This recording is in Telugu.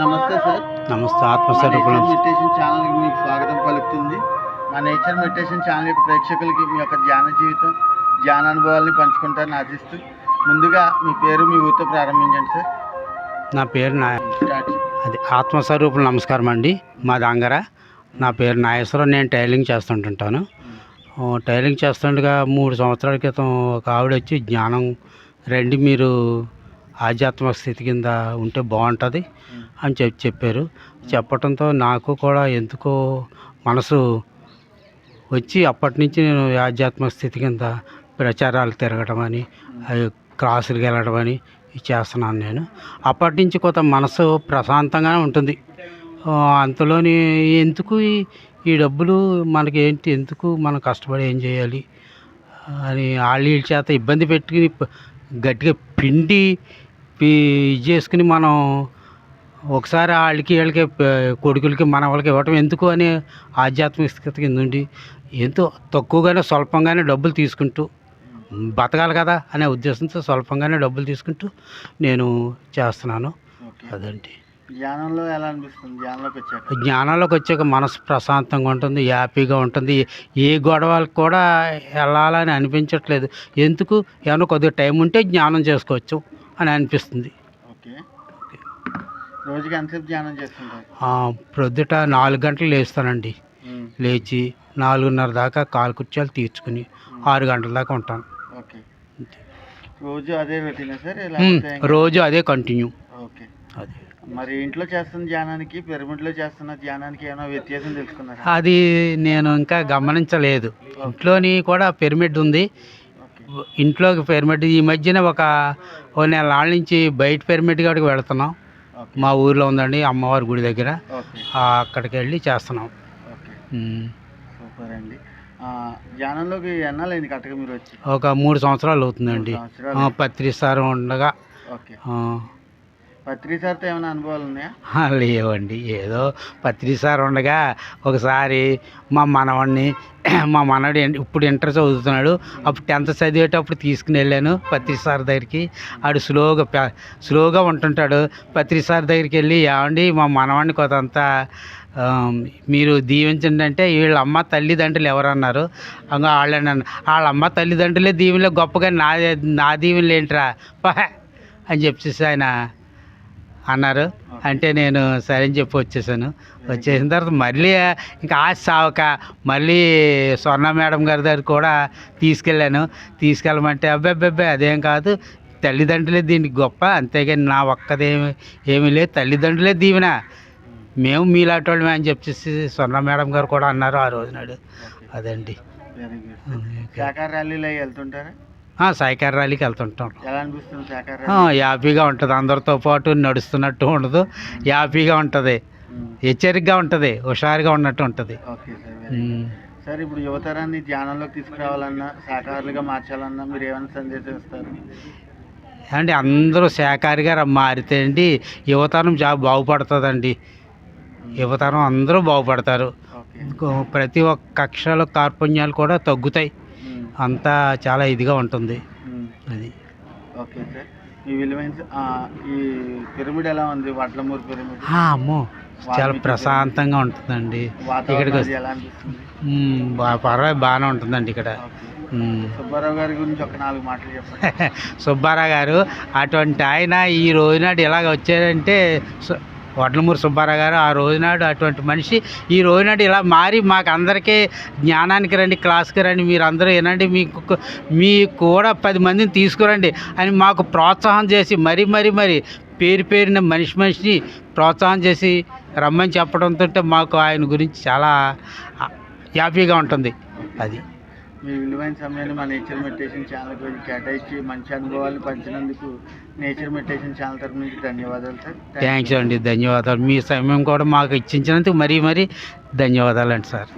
నమస్తే సార్. నమస్తే మా ఆత్మస్వరూపులం మెడిటేషన్ ఛానల్కి మీకు స్వాగతం పలుకుతుంది. మా నేచర్ మెడిటేషన్ ఛానల్ యొక్క ప్రేక్షకులకి మీ యొక్క ధ్యాన జీవితం ధ్యాన అనుభవాల్ని పంచుకుంటారని ఆశిస్తూ ముందుగా మీ పేరు మీ ఊరితో ప్రారంభించండి సార్. నా పేరు నా అది ఆత్మస్వరూపులు నమస్కారం అండి. మా దంగర నా పేరు నాగేశ్వరం నేను టైలింగ్ చేస్తుంటుంటాను. టైలింగ్ చేస్తుండగా మూడు సంవత్సరాల క్రితం ఒక ఆవిడ వచ్చి జ్ఞానం రండి మీరు ఆధ్యాత్మిక స్థితి కింద ఉంటే బాగుంటుంది అని చెప్పి చెప్పారు. చెప్పడంతో నాకు కూడా ఎందుకో మనసు వచ్చి అప్పటి నుంచి నేను ఆధ్యాత్మిక స్థితి కింద ప్రచారాలు తిరగడం అని క్లాసులకు వెళ్ళడం అని చేస్తున్నాను నేను. అప్పటి నుంచి కొంత మనసు ప్రశాంతంగానే ఉంటుంది. అంతలోని ఎందుకు ఈ- డబ్బులు మనకి ఏంటి ఎందుకు మనం కష్టపడి ఏం చేయాలి అని వాళ్ళ చేత ఇబ్బంది పెట్టుకుని గట్టిగా పిండి పి- ఇది చేసుకుని మనం ఒకసారి వాళ్ళకి వీళ్ళకి కొడుకులకి మన వాళ్ళకి ఇవ్వటం ఎందుకు అనే ఆధ్యాత్మిక స్థితి కింద ఉండి ఎంతో తక్కువగానే స్వల్పంగానే డబ్బులు తీసుకుంటూ బతకాలి కదా అనే ఉద్దేశంతో స్వల్పంగానే డబ్బులు తీసుకుంటూ నేను చేస్తున్నాను. అదండి. ధ్యానంలో ఎలా అనిపిస్తుంది? ధ్యానంలోకి వచ్చాక? జ్ఞానంలోకి వచ్చాక మనసు ప్రశాంతంగా ఉంటుంది హ్యాపీగా ఉంటుంది. ఏ గొడవలకు కూడా వెళ్ళాలని అనిపించట్లేదు. ఎందుకు? ఏమైనా కొద్దిగా టైం ఉంటే జ్ఞానం చేసుకోవచ్చు. అని అనిపిస్తుంది. ఓకే. రోజుకి ఎంతసేపు ధ్యానం చేస్తుంటారు? ప్రొద్దుట నాలుగు గంటలు లేస్తానండి. లేచి నాలుగున్నర దాకా కాలు కుర్చీలు తీర్చుకుని ఆరు గంటల దాకా ఉంటాను. ఓకే. రోజు అదే సార్? రోజు అదే కంటిన్యూ. ఓకే. అది. మరి ఇంట్లో చేస్తున్న ధ్యానానికి పిరమిడ్లో చేస్తున్న ధ్యానానికి ఏమైనా వ్యత్యాసం తెలుసుకున్నారా? అది నేను ఇంకా గమనించలేదు. ఇంట్లోని కూడా పిరమిడ్ ఉంది. ఇంట్లోకి పిరమిడ్ ఈ మధ్యన ఒక ఓ నెల నాళ్ళ నుంచి బయట పిరమిడ్ కాడికి వెళుతున్నాం. మా ఊర్లో ఉందండి అమ్మవారి గుడి దగ్గర. అక్కడికి వెళ్ళి చేస్తున్నాం. సూపర్ అండి. ధ్యానంలోకి ఎన్నాలైంది కరెక్ట్గా మీరు వచ్చి? ఒక మూడు సంవత్సరాలు అవుతుందండి. పత్రిసారం ఉండగా. పత్రిసార్తో సార్తో ఏమైనా అనుభవాలు ఉన్నాయా? లేవండి. ఏదో పత్రిసార్ ఉండగా ఒకసారి మా మనవాడిని మా మనవడు ఇప్పుడు ఇంటర్ చదువుతున్నాడు. అప్పుడు టెన్త్ చదివేటప్పుడు తీసుకుని వెళ్ళాను పత్రిసార్ దగ్గరికి. ఆడు స్లోగా స్లోగా ఉంటుంటాడు. పత్రిసార్ దగ్గరికి వెళ్ళి ఏమండి మా మనవాడిని కొంత మీరు దీవించండి అంటే వీళ్ళ అమ్మ తల్లిదండ్రులు ఎవరన్నారు? వాళ్ళని వాళ్ళ అమ్మ తల్లిదండ్రులే దీవెనలో గొప్పగా నా నా దీవెనలు ఏంట్రా? అని చెప్పేసి ఆయన అన్నారు. అంటే నేను సరే అని చెప్పి వచ్చేసాను. వచ్చేసిన తర్వాత మళ్ళీ ఇంకా ఆశ సావక మళ్ళీ స్వర్ణ మేడం గారి దగ్గర కూడా తీసుకెళ్ళాను. తీసుకెళ్ళమంటే అబ్బాయి అదేం కాదు. తల్లిదండ్రులే దీనికి గొప్ప అంతేగాని నా ఒక్కదేమి ఏమీ లేదు. తల్లిదండ్రులే దీవెన. మేము మీలాంటి వాళ్ళమే అని చెప్పేసి స్వర్ణ మేడం గారు కూడా అన్నారు ఆ రోజు నాడు. ఓకే. అదండి. వెరీ గుడ్ శాఖాహార ర్యాలీలో అవి వెళ్తుంటారా? ఆ, సాయికార ర్యాలీకి వెళ్తుంటాం. హ్యాపీగా ఉంటుంది. అందరితో పాటు నడుస్తున్నట్టు ఉండదు. హ్యాపీగా ఉంటుంది. హెచ్చరికగా ఉంటుంది. హుషారుగా ఉన్నట్టు ఉంటుంది. సార్ ఇప్పుడు యువతరాన్ని ధ్యానంలోకి తీసుకురావాలన్నా శాఖాహారులుగా మార్చాలన్నా మీరు ఏమైనా సందేశం ఇస్తారు? అంటే అందరూ ర- మారితే అండి యువతరం చాలా బాగుపడుతుందండి. యువతరం అందరూ బాగుపడతారు. ప్రతి ఒక్క కక్షలో కార్పుణ్యాలు కూడా తగ్గుతాయి. అంతా చాలా ఇదిగా ఉంటుంది. అది. Okay sir. ఆ, ఈ పిరమిడ్ ఎలా ఉంది? వడ్లమూరు పిరమిడ్? అమ్మో. చాలా ప్రశాంతంగా ఉంటుందండి. ఇక్కడికి పర్వాలేదు బాగానే ఉంటుందండి ఇక్కడ. సుబ్బారావు గారి గురించి ఒక నాలుగు మాటలు చెప్పండి. సుబ్బారావు గారు అటువంటి ఆయన ఈ రోజునాడు ఇలాగ వచ్చారంటే వడ్లమూరి సుబ్బారావు గారు ఆ రోజునాడు అటువంటి మనిషి. ఈ రోజునాడు ఇలా మారి మాకు అందరికీ జ్ఞానానికి రండి క్లాస్కి రండి మీరు అందరూ వినండి మీకు మీ కూడా పది మందిని తీసుకురండి అని మాకు ప్రోత్సాహం చేసి మరీ మరీ మరి పేరు పేరిన మనిషి మనిషిని ప్రోత్సాహం చేసి రమ్మని చెప్పడంతో మాకు ఆయన గురించి చాలా హ్యాపీగా ఉంటుంది. అది. మీ విలువైన సమయాన్ని మా నేచర్ మెడిటేషన్ ఛానల్ గురించి కేటాయించి మంచి అనుభవాలు పంచినందుకు నేచర్ మెడిటేషన్ ఛానల్ తరపు నుంచి ధన్యవాదాలు సార్. థ్యాంక్స్ అండి. ధన్యవాదాలు. మీ సమయం కూడా మాకు ఇచ్చించినందుకు మరీ మరీ ధన్యవాదాలు అండి సార్.